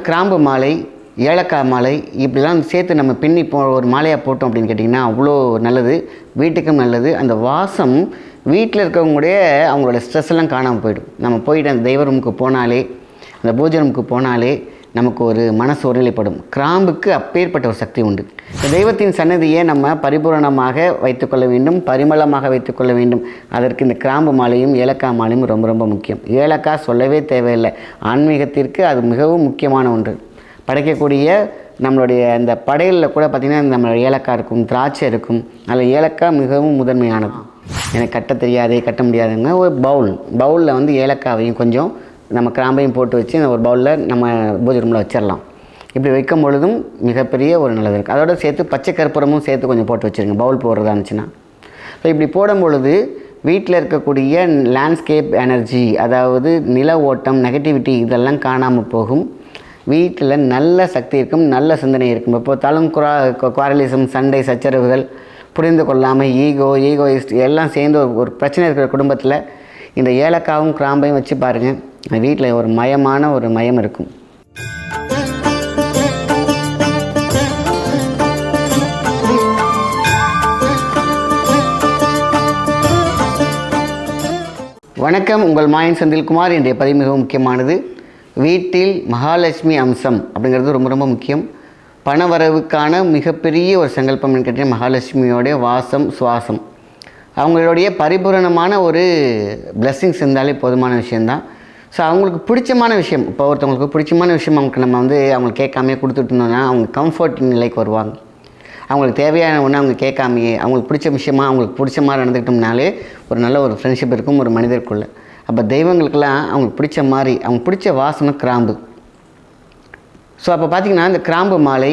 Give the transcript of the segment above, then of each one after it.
கிராம்பு மாலை ஏலக்காய் மாலை இப்படிலாம் சேர்த்து நம்ம பின்னி போ ஒரு மாலையாக போட்டோம் அப்படின்னு கேட்டிங்கன்னா அவ்வளோ நல்லது. வீட்டுக்கும் நல்லது. அந்த வாசம் வீட்டில் இருக்கவங்களுடைய அவங்களோட ஸ்ட்ரெஸ் எல்லாம் காணாமல் போயிடும். நம்ம போயிட்டு அந்த தெய்வ ரூமுக்கு போனாலே அந்த பூஜை ரூமுக்கு போனாலே நமக்கு ஒரு மனசு ஒருநிலைப்படும். கிராம்புக்கு அப்பேற்பட்ட ஒரு சக்தி உண்டு. இந்த தெய்வத்தின் சன்னதியை நம்ம பரிபூரணமாக வைத்துக்கொள்ள வேண்டும் பரிமளமாக வைத்துக்கொள்ள வேண்டும். அதற்கு இந்த கிராம்பு மாலையும் ஏலக்காய் மாலையும் ரொம்ப ரொம்ப முக்கியம். ஏலக்காய் சொல்லவே தேவையில்லை. ஆன்மீகத்திற்கு அது மிகவும் முக்கியமான ஒன்று. படைக்கக்கூடிய நம்மளுடைய அந்த படையலில் கூட பார்த்திங்கன்னா நம்ம ஏலக்காய் இருக்கும் திராட்சை இருக்கும். அதில் ஏலக்காய் மிகவும் முதன்மையானது. எனக்கு கட்ட தெரியாதே கட்ட முடியாதுங்க. ஒரு பவுல். பவுலில் வந்து ஏலக்காவையும் கொஞ்சம் நம்ம கிராம்பையும் போட்டு வச்சு ஒரு பவுலில் நம்ம பூஜை ரூமில் வச்சிடலாம் இப்படி வைக்கும் பொழுதும் மிகப்பெரிய ஒரு நல்லது இருக்குது அதோட சேர்த்து பச்சை கற்பூரமும் சேர்த்து கொஞ்சம் போட்டு வச்சுருங்க. பவுல் போடுறதா இருந்துச்சுன்னா. ஸோ இப்படி போடும் பொழுது வீட்டில் இருக்கக்கூடிய லேண்ட்ஸ்கேப் எனர்ஜி அதாவது நில ஓட்டம் நெகட்டிவிட்டி இதெல்லாம் காணாமல் போகும். வீட்டில் நல்ல சக்தி இருக்கும் நல்ல சிந்தனை இருக்கும். இப்போ தலும் குரா குவாரலிசம் சண்டை சச்சரவுகள் புரிந்து கொள்ளாமல் ஈகோ ஈகோயிஸ்ட் எல்லாம் சேர்ந்து ஒரு பிரச்சனை இருக்கிற குடும்பத்தில் இந்த ஏலக்காவும் கிராம்பையும் வச்சு பாருங்கள் வீட்டில் ஒரு மயமான ஒரு மயம் இருக்கும். வணக்கம் உங்கள் மாயன் செந்தில்குமார். இன்றைய பதிவு மிகவும் முக்கியமானது. வீட்டில் மகாலட்சுமி அம்சம் அப்படிங்கிறது ரொம்ப ரொம்ப முக்கியம். பணவரவுக்கான மிகப்பெரிய ஒரு சங்கல்பம் கேட்டீங்கன்னா மகாலட்சுமியோடைய வாசம் சுவாசம். அவங்களுடைய பரிபூரணமான ஒரு பிளஸ்ஸிங்ஸ் இருந்தாலே போதுமான விஷயந்தான் ஸோ அவங்களுக்கு பிடிச்சமான விஷயம் இப்போ ஒருத்தவங்களுக்கு பிடிச்சமான விஷயம் அவங்களுக்கு நம்ம வந்து அவங்களுக்கு கேட்காமே கொடுத்துட்டு இருந்தோம்னா அவங்க கம்ஃபர்ட் நிலைக்கு வருவாங்க. அவங்களுக்கு தேவையான ஒன்று அவங்க கேட்காமையே அவங்களுக்கு பிடிச்ச விஷயமா அவங்களுக்கு பிடிச்ச மாதிரி நடந்துக்கிட்டோம்னாலே ஒரு நல்ல ஒரு ஃப்ரெண்ட்ஷிப் இருக்கும் ஒரு மனிதருக்குள்ள. அப்போ தெய்வங்களுக்கெல்லாம் அவங்களுக்கு பிடிச்ச மாதிரி அவங்க பிடிச்ச வாசனை கிராம்பு. ஸோ அப்போ பார்த்திங்கன்னா இந்த கிராம்பு மாலை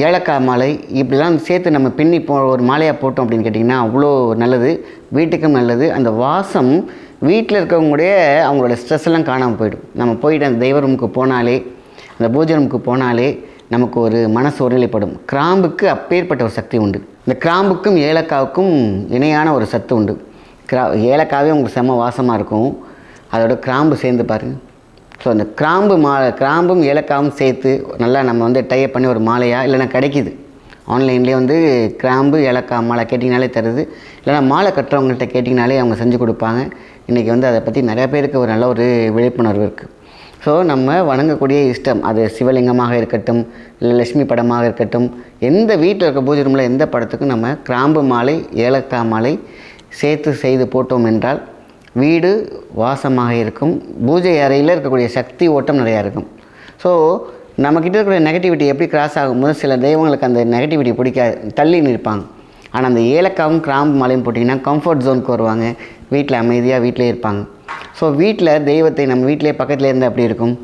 ஏலக்காய் மாலை இப்படிலாம் சேர்த்து நம்ம பின்னி போ ஒரு மாலையாக போட்டோம் அப்படின்னு கேட்டிங்கன்னா அவ்வளோ நல்லது. வீட்டுக்கும் நல்லது. அந்த வாசம் வீட்டில் இருக்கவங்களுடைய அவங்களோட ஸ்ட்ரெஸ்ஸெல்லாம் காணாமல் போயிடும். நம்ம போயிட்டு அந்த தெய்வ ரூமுக்கு போனாலே அந்த பூஜை ரூமுக்கு போனாலே நமக்கு ஒரு மனசு ஒருநிலைப்படும். கிராம்புக்கு அப்பேற்பட்ட ஒரு சக்தி உண்டு. இந்த கிராம்புக்கும் ஏலக்காவுக்கும் இணையான ஒரு சத்து உண்டு. கிரா ஏலக்காவே உங்களுக்கு செம்ம வாசமாக இருக்கும். அதோட கிராம்பு சேர்ந்து பாருங்கள் ஸோ அந்த கிராம்பு மா கிராம்பும் ஏலக்காவும் சேர்த்து நல்லா நம்ம வந்து டைப் பண்ணி ஒரு மாலையாக இல்லைன்னா கிடைக்கிது. ஆன்லைன்லேயே வந்து கிராம்பு ஏலக்காய் மாலை கேட்டிங்கனாலே தருது. இல்லைனா மாலை கட்டுறவங்கள்ட்ட கேட்டிங்கனாலே அவங்க செஞ்சு கொடுப்பாங்க. இன்றைக்கி வந்து அதை பற்றி நிறையா பேருக்கு ஒரு நல்ல ஒரு விழிப்புணர்வு இருக்குது ஸோ நம்ம வணங்கக்கூடிய இஷ்டம் அது சிவலிங்கமாக இருக்கட்டும் இல்லை லட்சுமி படமாக இருக்கட்டும் எந்த வீட்டில் இருக்க பூஜை ரூமில் எந்த படத்துக்கும் நம்ம கிராம்பு மாலை ஏலக்காய் மாலை சேர்த்து செய்து போட்டோம் என்றால் வீடு வாசமாக இருக்கும். பூஜை அறையில் இருக்கக்கூடிய சக்தி ஓட்டம் நிறையா இருக்கும். ஸோ நம்மக்கிட்ட இருக்கிற நெகட்டிவிட்டி எப்படி கிராஸ் ஆகும்போது சில தெய்வங்களுக்கு அந்த நெகட்டிவிட்டி பிடிக்காது தள்ளி நிற்பாங்க. ஆனால் அந்த ஏலக்காவும் கிராம்பு மலையும் போட்டிங்கன்னா கம்ஃபர்ட் ஜோனுக்கு வருவாங்க. வீட்டில் அமைதியாக வீட்டிலே இருப்பாங்க. ஸோ வீட்டில் தெய்வத்தை நம்ம வீட்டிலே பக்கத்தில் இருந்தால் அப்படி இருக்கும்?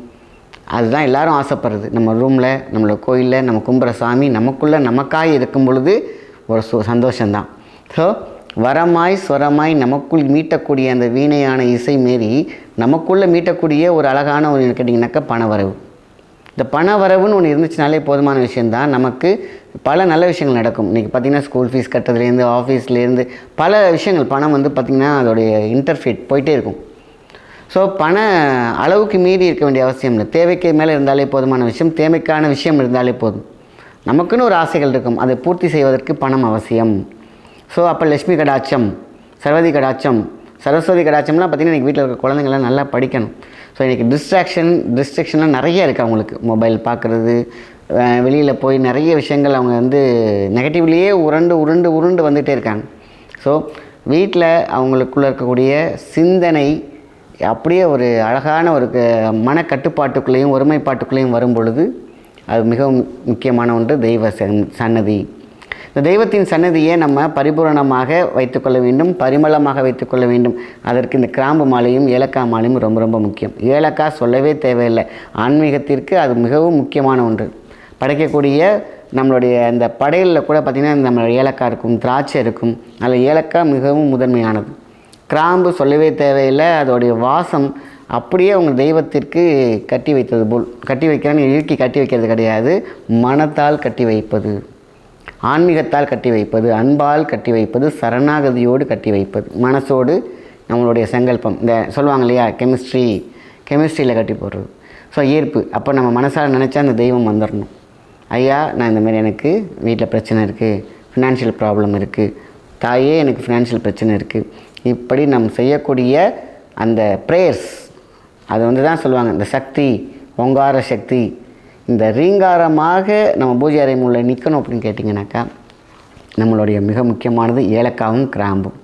அதுதான் எல்லாரும் ஆசைப்படுறது. நம்ம ரூமில் நம்மளோட கோயிலில் நம்ம கும்புற சாமி நமக்குள்ளே நமக்காக இருக்கும் பொழுது ஒரு சு சந்தோஷந்தான் ஸோ வரமாய் ஸ்வரமாய் நமக்குள் மீட்டக்கூடிய அந்த வீணையான இசை மாரி நமக்குள்ளே மீட்டக்கூடிய ஒரு அழகான ஒன்று கேட்டிங்கனாக்கா பணவரவு. இந்த பண வரவுன்னு ஒன்று இருந்துச்சுனாலே போதுமான விஷயந்தான் நமக்கு பல நல்ல விஷயங்கள் நடக்கும். இன்றைக்கி பார்த்திங்கன்னா ஸ்கூல் ஃபீஸ் கட்டுறதுலேருந்து ஆஃபீஸ்லேருந்து பல விஷயங்கள். பணம் வந்து பார்த்திங்கன்னா அதோடைய இன்டர்ஃபீட் போயிட்டே இருக்கும். ஸோ பண அளவுக்கு மீறி இருக்க வேண்டிய அவசியம் இல்லை. தேவைக்கு மேலே இருந்தாலே போதுமான விஷயம். தேவைக்கான விஷயம் இருந்தாலே போதும். நமக்குன்னு ஒரு ஆசைகள் இருக்கும். அதை பூர்த்தி செய்வதற்கு பணம் அவசியம். ஸோ அப்போ லட்சுமி கடாட்சம் சரவதி கடாட்சம் சரஸ்வதி கடாட்சம்லாம் பார்த்திங்கன்னா இன்றைக்கி வீட்டில் இருக்க குழந்தைங்கள்லாம் நல்லா படிக்கணும். ஸோ இன்றைக்கி டிஸ்ட்ராக்ஷன் டிஸ்ட்ராக்ஷன்லாம் நிறைய இருக்குது அவங்களுக்கு. மொபைல் பார்க்குறது வெளியில் போய் நிறைய விஷயங்கள் அவங்க வந்து நெகட்டிவ்லேயே உருண்டு உருண்டு உருண்டு வந்துகிட்டே இருக்காங்க. ஸோ வீட்டில் அவங்களுக்குள்ளே இருக்கக்கூடிய சிந்தனை அப்படியே ஒரு அழகான ஒரு க- மனக்கட்டுப்பாட்டுக்குள்ளேயும் ஒருமைப்பாட்டுக்குள்ளேயும் வரும் பொழுது அது மிகவும் முக்கியமான ஒன்று தெய்வ சன்னதி. இந்த தெய்வத்தின் சன்னதியை நம்ம பரிபூரணமாக வைத்துக்கொள்ள வேண்டும் பரிமளமாக வைத்துக்கொள்ள வேண்டும். அதற்கு இந்த கிராம்பு மாலையும் ஏலக்காய் மாலையும் ரொம்ப ரொம்ப முக்கியம். ஏலக்காய் சொல்லவே தேவையில்லை. ஆன்மீகத்திற்கு அது மிகவும் முக்கியமான ஒன்று. படைக்கக்கூடிய நம்மளுடைய அந்த படையலில் கூட பார்த்திங்கன்னா நம்ம ஏலக்காய் இருக்கும் திராட்சை இருக்கும். அதில் ஏலக்காய் மிகவும் முதன்மையானது. கிராம்பு சொல்லவே தேவையில்லை. அதோடைய வாசம் அப்படியே அவங்க தெய்வத்திற்கு கட்டி வைத்தது போல். கட்டி வைக்கிறான்னு இழுக்கி கட்டி வைக்கிறது கிடையாது. மனத்தால் கட்டி வைப்பது. ஆன்மீகத்தால் கட்டி வைப்பது அன்பால் கட்டி வைப்பது சரணாகதியோடு கட்டி வைப்பது மனசோடு நம்மளுடைய சங்கல்பம். இந்த சொல்லுவாங்க இல்லையா? கெமிஸ்ட்ரி கெமிஸ்ட்ரியில் கட்டி போடுறது. ஸோ ஈர்ப்பு. அப்போ நம்ம மனசால் நினச்சா அந்த தெய்வம் வந்துடணும் ஐயா நான் இந்தமாரி எனக்கு வீட்டில் பிரச்சனை இருக்குது ஃபினான்ஷியல் ப்ராப்ளம் இருக்குது தாயே எனக்கு ஃபினான்ஷியல் பிரச்சனை இருக்குது இப்படி நம் செய்யக்கூடிய அந்த ப்ரேயர்ஸ் அது வந்து தான் சொல்லுவாங்க இந்த சக்தி ஒங்கார சக்தி இந்த ரீங்காரமாக நம்ம பூஜை அறை முள்ள நிற்கணும் அப்படின்னு கேட்டிங்கனாக்கா நம்மளுடைய மிக முக்கியமானது ஏலக்காவும் கிராம்பும்.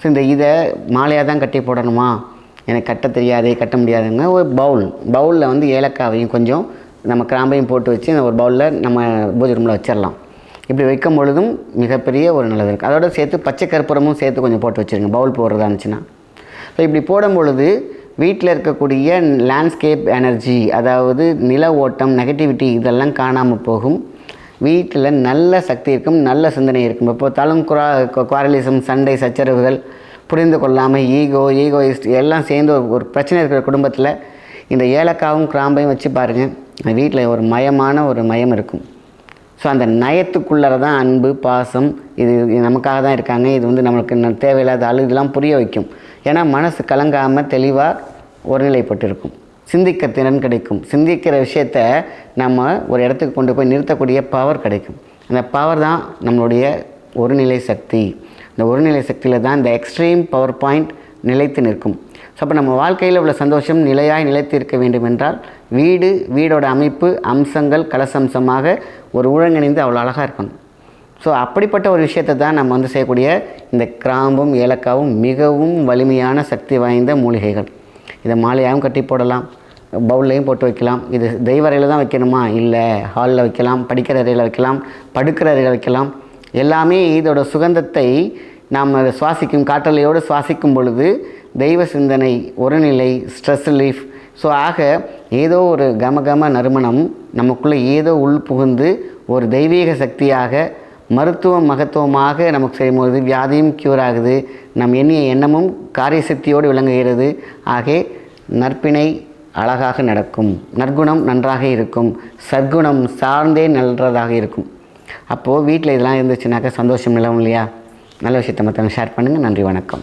ஸோ இந்த இதை மாலையாக தான் கட்டி போடணுமா? எனக்கு கட்ட தெரியாதே கட்ட முடியாதுங்க ஒரு பவுல் பவுலில் வந்து ஏலக்காவையும் கொஞ்சம் நம்ம கிராம்பையும் போட்டு வச்சு அந்த ஒரு பவுலில் நம்ம பூஜை ரூமில் வச்சிடலாம். இப்படி வைக்கும் பொழுதும் மிகப்பெரிய ஒரு நல்லது இருக்குது அதோட சேர்த்து பச்சை கற்பூரமும் சேர்த்து கொஞ்சம் போட்டு வச்சுருங்க பவுல் போடுறதா இருந்துச்சுன்னா. ஸோ இப்படி போடும் பொழுது வீட்டில் இருக்கக்கூடிய லேண்ட்ஸ்கேப் எனர்ஜி அதாவது நில ஓட்டம் நெகட்டிவிட்டி இதெல்லாம் காணாமல் போகும். வீட்டில் நல்ல சக்தி இருக்கும் நல்ல சிந்தனை இருக்கும். இப்போ பார்த்தாலும் குரா குவாரலிசம் சண்டை சச்சரவுகள் புரிந்து கொள்ளாமல் ஈகோ ஈகோயிஸ்ட் எல்லாம் சேர்ந்து ஒரு ஒரு பிரச்சனை இருக்கிற குடும்பத்தில் இந்த ஏலக்காவும் கிராம்பையும் வச்சு பாருங்கள் வீட்டில் ஒரு மயமான ஒரு மயம் இருக்கும். ஸோ அந்த நயத்துக்குள்ளே தான் அன்பு பாசம் இது நமக்காக தான் இருக்காங்க. இது வந்து நம்மளுக்கு தேவையில்லாத ஆளு இதெல்லாம் புரிய வைக்கும். ஏன்னா மனசு கலங்காமல் தெளிவாக ஒருநிலைப்பட்டிருக்கும். சிந்திக்க திறன் கிடைக்கும். சிந்திக்கிற விஷயத்த நம்ம ஒரு இடத்துக்கு கொண்டு போய் நிறுத்தக்கூடிய பவர் கிடைக்கும். அந்த பவர் தான் நம்மளுடைய ஒருநிலை சக்தி. இந்த ஒருநிலை சக்தியில் தான் இந்த எக்ஸ்ட்ரீம் பவர் பாயிண்ட் நிலைத்து நிற்கும். ஸோ அப்போ நம்ம வாழ்க்கையில் உள்ள சந்தோஷம் நிலையாய் நிலைத்து இருக்க வேண்டும் என்றால் வீடு வீடோட அமைப்பு அம்சங்கள் கலசம்சமாக ஒரு ஊழங்கிணைந்து அவ்வளோ அழகாக இருக்கணும். ஸோ அப்படிப்பட்ட ஒரு விஷயத்தை தான் நம்ம வந்து செய்யக்கூடிய இந்த கிராம்பும் ஏலக்காவும் மிகவும் வலிமையான சக்தி வாய்ந்த மூலிகைகள். இதை மாலையாகவும் கட்டி போடலாம் பவுல்லையும் போட்டு வைக்கலாம். இது தெய்வ அறையில் தான் வைக்கணுமா? இல்லை. ஹாலில் வைக்கலாம் படிக்கிற அறையில் வைக்கலாம் படுக்கிற அறையில் வைக்கலாம். எல்லாமே இதோட சுகந்தத்தை நாம் சுவாசிக்கும் காற்றலையோடு சுவாசிக்கும் பொழுது தெய்வ சிந்தனை ஒருநிலை ஸ்ட்ரெஸ் ரிலீஃப் ஸோ ஆக ஏதோ ஒரு கமகம நறுமணம் நமக்குள்ளே ஏதோ உள் புகுந்து ஒரு தெய்வீக சக்தியாக மருத்துவம் மகத்துவமாக நமக்கு செய்யும்போது வியாதியும் க்யூர் ஆகுது. நம் எண்ணிய எண்ணமும் காரிய சக்தியோடு விளங்குகிறது. ஆகே நற்பினை அழகாக நடக்கும். நற்குணம் நன்றாக இருக்கும். சற்குணம் சார்ந்தே நல்லதாக இருக்கும். அப்போது வீட்டில் இதெல்லாம் இருந்துச்சுனாக்கா சந்தோஷம் நிலவும் இல்லையா? நல்ல விஷயத்தை மற்றவங்க ஷேர் பண்ணுங்கள் நன்றி வணக்கம்.